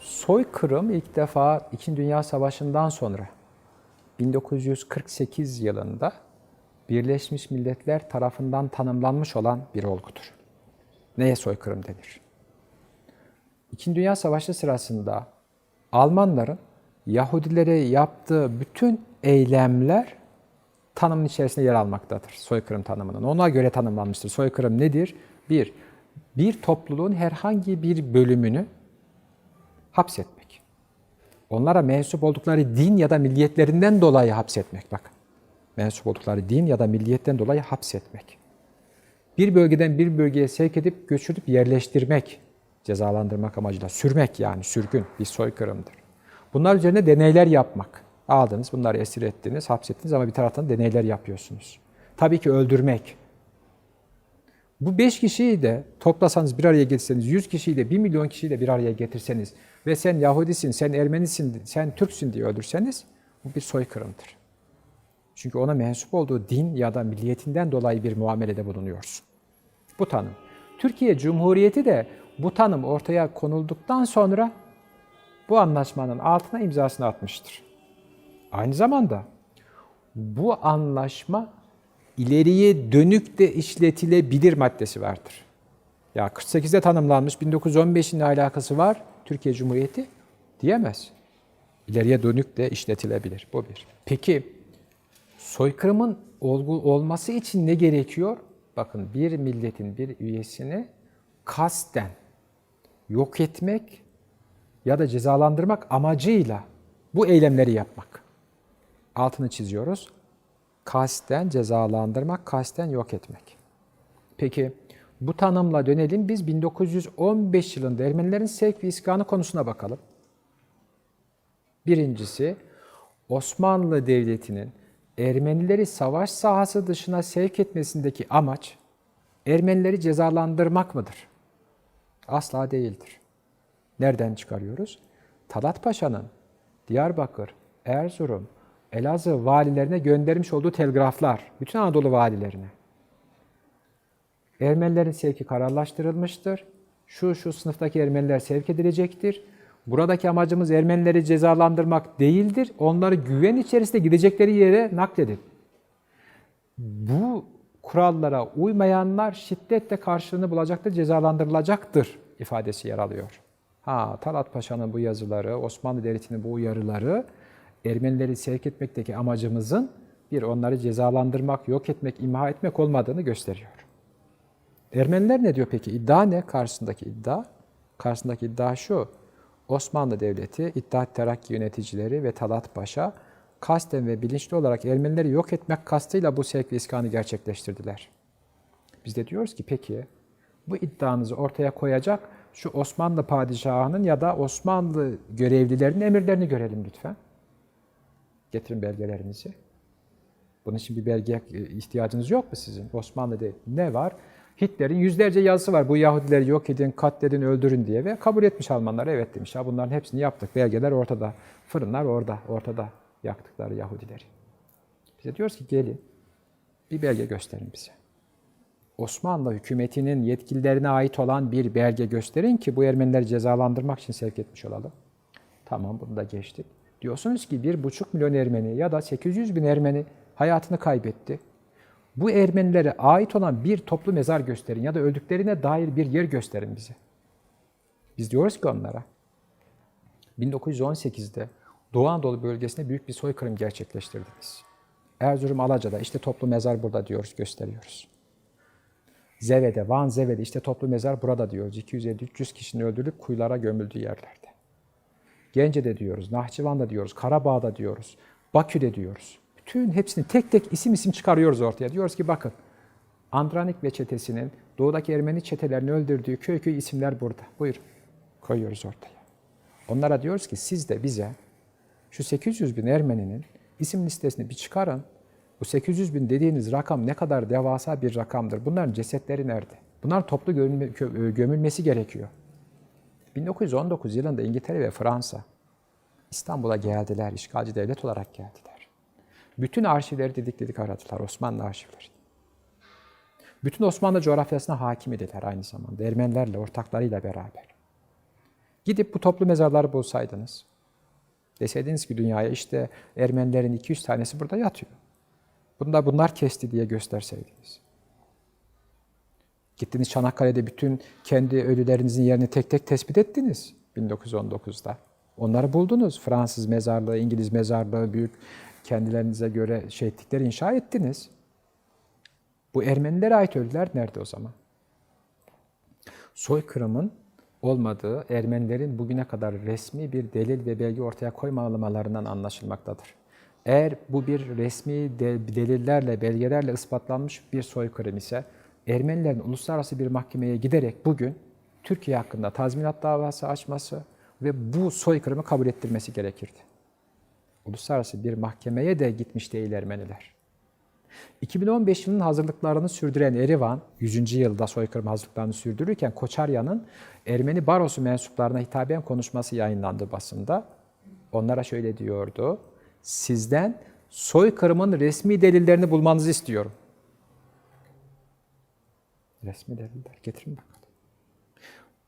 Soykırım ilk defa İkinci Dünya Savaşı'ndan sonra 1948 yılında Birleşmiş Milletler tarafından tanımlanmış olan bir olgudur. Neye soykırım denir? İkinci Dünya Savaşı sırasında Almanların Yahudilere yaptığı bütün eylemler tanımın içerisinde yer almaktadır. Soykırım tanımının. Ona göre tanımlanmıştır. Soykırım nedir? Bir, bir topluluğun herhangi bir bölümünü hapsetmek. Onlara mensup oldukları din ya da milliyetlerinden dolayı hapsetmek. Bak, mensup oldukları din ya da milliyetten dolayı hapsetmek. Bir bölgeden bir bölgeye sevk edip göçürüp yerleştirmek, cezalandırmak amacıyla sürmek yani sürgün bir soykırımdır. Bunlar üzerine deneyler yapmak. Aldınız, bunları esir ettiniz, hapsettiniz ama bir taraftan deneyler yapıyorsunuz. Tabii ki öldürmek. Bu beş kişiyi de toplasanız bir araya getirseniz, yüz kişiyi de bir milyon kişiyi de bir araya getirseniz ve sen Yahudisin, sen Ermenisin, sen Türksün diye öldürseniz bu bir soykırımdır. Çünkü ona mensup olduğu din ya da milliyetinden dolayı bir muamelede bulunuyorsun. Bu tanım. Türkiye Cumhuriyeti de bu tanım ortaya konulduktan sonra bu anlaşmanın altına imzasını atmıştır. Aynı zamanda bu anlaşma ileriye dönük de işletilebilir maddesi vardır. Ya 48'de tanımlanmış, 1915'in ne alakası var Türkiye Cumhuriyeti diyemez. İleriye dönük de işletilebilir. Bu bir. Peki soykırımın olgu, olması için ne gerekiyor? Bakın bir milletin bir üyesini kasten yok etmek ya da cezalandırmak amacıyla bu eylemleri yapmak. Altını çiziyoruz. Kasten cezalandırmak, kasten yok etmek. Peki bu tanımla dönelim. Biz 1915 yılında Ermenilerin sevk ve iskanı konusuna bakalım. Birincisi Osmanlı Devleti'nin Ermenileri savaş sahası dışına sevk etmesindeki amaç Ermenileri cezalandırmak mıdır? Asla değildir. Nereden çıkarıyoruz? Talat Paşa'nın Diyarbakır, Erzurum, Elazığ valilerine göndermiş olduğu telgraflar, bütün Anadolu valilerine. Ermenilerin sevki kararlaştırılmıştır. Şu şu sınıftaki Ermeniler sevk edilecektir. Buradaki amacımız Ermenileri cezalandırmak değildir. Onları güven içerisinde gidecekleri yere nakledin. Bu kurallara uymayanlar şiddetle karşılığını bulacaktır, cezalandırılacaktır ifadesi yer alıyor. Ha, Talat Paşa'nın bu yazıları, Osmanlı Devleti'nin bu uyarıları Ermenileri sevk etmekteki amacımızın bir onları cezalandırmak, yok etmek, imha etmek olmadığını gösteriyor. Ermeniler ne diyor peki? İddia ne? Karşısındaki iddia. Karşısındaki iddia şu. Osmanlı Devleti, İttihat Terakki yöneticileri ve Talat Paşa kasten ve bilinçli olarak Ermenileri yok etmek kastıyla bu sevk ve iskanı gerçekleştirdiler. Biz de diyoruz ki peki bu iddianızı ortaya koyacak şu Osmanlı padişahının ya da Osmanlı görevlilerinin emirlerini görelim lütfen. Getirin belgelerinizi. Bunun için bir belgeye ihtiyacınız yok mu sizin? Osmanlı'da ne var? Hitler'in yüzlerce yazısı var. Bu Yahudileri yok edin, katledin, öldürün diye ve kabul etmiş Almanlar. Evet demiş. Ya bunların hepsini yaptık. Belgeler ortada. Fırınlar orada. Ortada yaktıkları Yahudileri. Bize diyoruz ki gelin bir belge gösterin bize. Osmanlı hükümetinin yetkililerine ait olan bir belge gösterin ki bu Ermenileri cezalandırmak için sevk etmiş olalım. Tamam bunu da geçtik. Diyorsunuz ki bir buçuk milyon Ermeni ya da 800 bin Ermeni hayatını kaybetti. Bu Ermenilere ait olan bir toplu mezar gösterin ya da öldüklerine dair bir yer gösterin bize. Biz diyoruz ki onlara 1918'de Doğu Anadolu bölgesinde büyük bir soykırım gerçekleştirdiniz. Erzurum Alaca'da işte toplu mezar burada diyoruz, gösteriyoruz. Zeve'de, Van Zeve'de işte toplu mezar burada diyoruz. 250-300 kişinin öldürülüp kuyulara gömüldüğü yerlerde. Gence'de diyoruz, Nahçıvan'da diyoruz, Karabağ'da diyoruz, Bakü'de diyoruz. Bütün hepsini tek tek isim isim çıkarıyoruz ortaya. Diyoruz ki bakın Andranik ve çetesinin doğudaki Ermeni çetelerini öldürdüğü köy köy isimler burada. Buyurun koyuyoruz ortaya. Onlara diyoruz ki siz de bize şu 800 bin Ermeninin isim listesini bir çıkarın. Bu 800 bin dediğiniz rakam ne kadar devasa bir rakamdır. Bunların cesetleri nerede? Bunlar toplu gömülmesi gerekiyor. 1919 yılında İngiltere ve Fransa İstanbul'a geldiler, işgalci devlet olarak geldiler. Bütün arşivleri dedik dedik aradılar, Osmanlı arşivleri. Bütün Osmanlı coğrafyasına hakim idiler aynı zamanda, Ermenilerle, ortaklarıyla beraber. Gidip bu toplu mezarları bulsaydınız. Deseydiniz ki dünyaya işte Ermenilerin 200 tanesi burada yatıyor. Bunda bunlar kesti diye gösterseydiniz. Gittiniz Çanakkale'de bütün kendi ölülerinizin yerini tek tek tespit ettiniz 1919'da. Onları buldunuz. Fransız mezarlığı, İngiliz mezarlığı, büyük kendilerinize göre şehitlikleri inşa ettiniz. Bu Ermenilere ait ölüler nerede o zaman? Soykırımın olmadığı Ermenilerin bugüne kadar resmi bir delil ve belge ortaya koymamalarından anlaşılmaktadır. Eğer bu bir resmi de- delillerle, belgelerle ispatlanmış bir soykırım ise Ermenilerin uluslararası bir mahkemeye giderek bugün Türkiye hakkında tazminat davası açması ve bu soykırımı kabul ettirmesi gerekirdi. Uluslararası bir mahkemeye de gitmiş değil Ermeniler. 2015 yılının hazırlıklarını sürdüren Erivan, 100. yılda soykırım hazırlıklarını sürdürürken Koçarya'nın Ermeni barosu mensuplarına hitaben konuşması yayınlandı basında. Onlara şöyle diyordu, sizden soykırımın resmi delillerini bulmanızı istiyorum. Resmi deliller, getirin bakalım.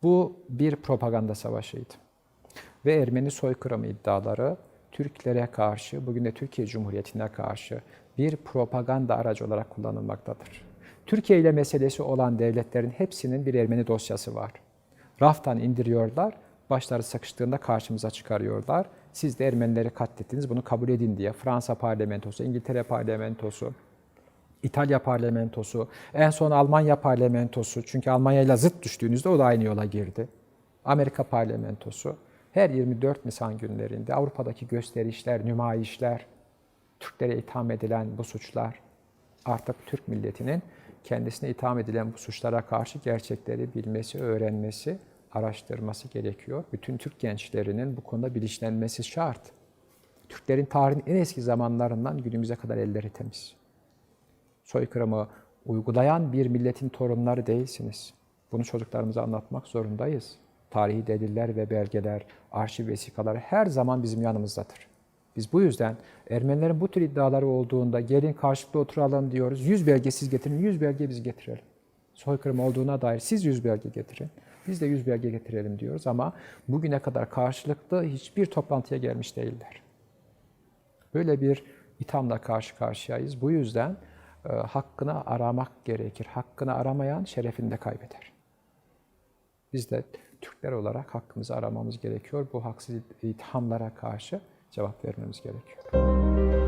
Bu bir propaganda savaşıydı. Ve Ermeni soykırımı iddiaları Türklere karşı, bugün de Türkiye Cumhuriyeti'ne karşı bir propaganda aracı olarak kullanılmaktadır. Türkiye ile meselesi olan devletlerin hepsinin bir Ermeni dosyası var. Raftan indiriyorlar, başları sıkıştığında karşımıza çıkarıyorlar. Siz de Ermenileri katlettiniz, bunu kabul edin diye Fransa parlamentosu, İngiltere parlamentosu, İtalya parlamentosu, en son Almanya parlamentosu, çünkü Almanya ile zıt düştüğünüzde o da aynı yola girdi. Amerika parlamentosu, her 24 Nisan günlerinde Avrupa'daki gösterişler, nümayişler, Türklere itham edilen bu suçlar, artık Türk milletinin kendisine itham edilen bu suçlara karşı gerçekleri bilmesi, öğrenmesi, araştırması gerekiyor. Bütün Türk gençlerinin bu konuda bilinçlenmesi şart. Türklerin tarihin en eski zamanlarından günümüze kadar elleri temiz soykırımı uygulayan bir milletin torunları değilsiniz. Bunu çocuklarımıza anlatmak zorundayız. Tarihi deliller ve belgeler, arşiv vesikaları her zaman bizim yanımızdadır. Biz bu yüzden Ermenilerin bu tür iddiaları olduğunda gelin karşılıklı oturalım diyoruz. Yüz belge siz getirin, yüz belge biz getirelim. Soykırım olduğuna dair siz yüz belge getirin. Biz de yüz belge getirelim diyoruz ama bugüne kadar karşılıklı hiçbir toplantıya gelmiş değiller. Böyle bir ithamla karşı karşıyayız. Bu yüzden hakkını aramak gerekir. Hakkını aramayan şerefini de kaybeder. Biz de Türkler olarak hakkımızı aramamız gerekiyor. Bu haksız ithamlara karşı cevap vermemiz gerekiyor.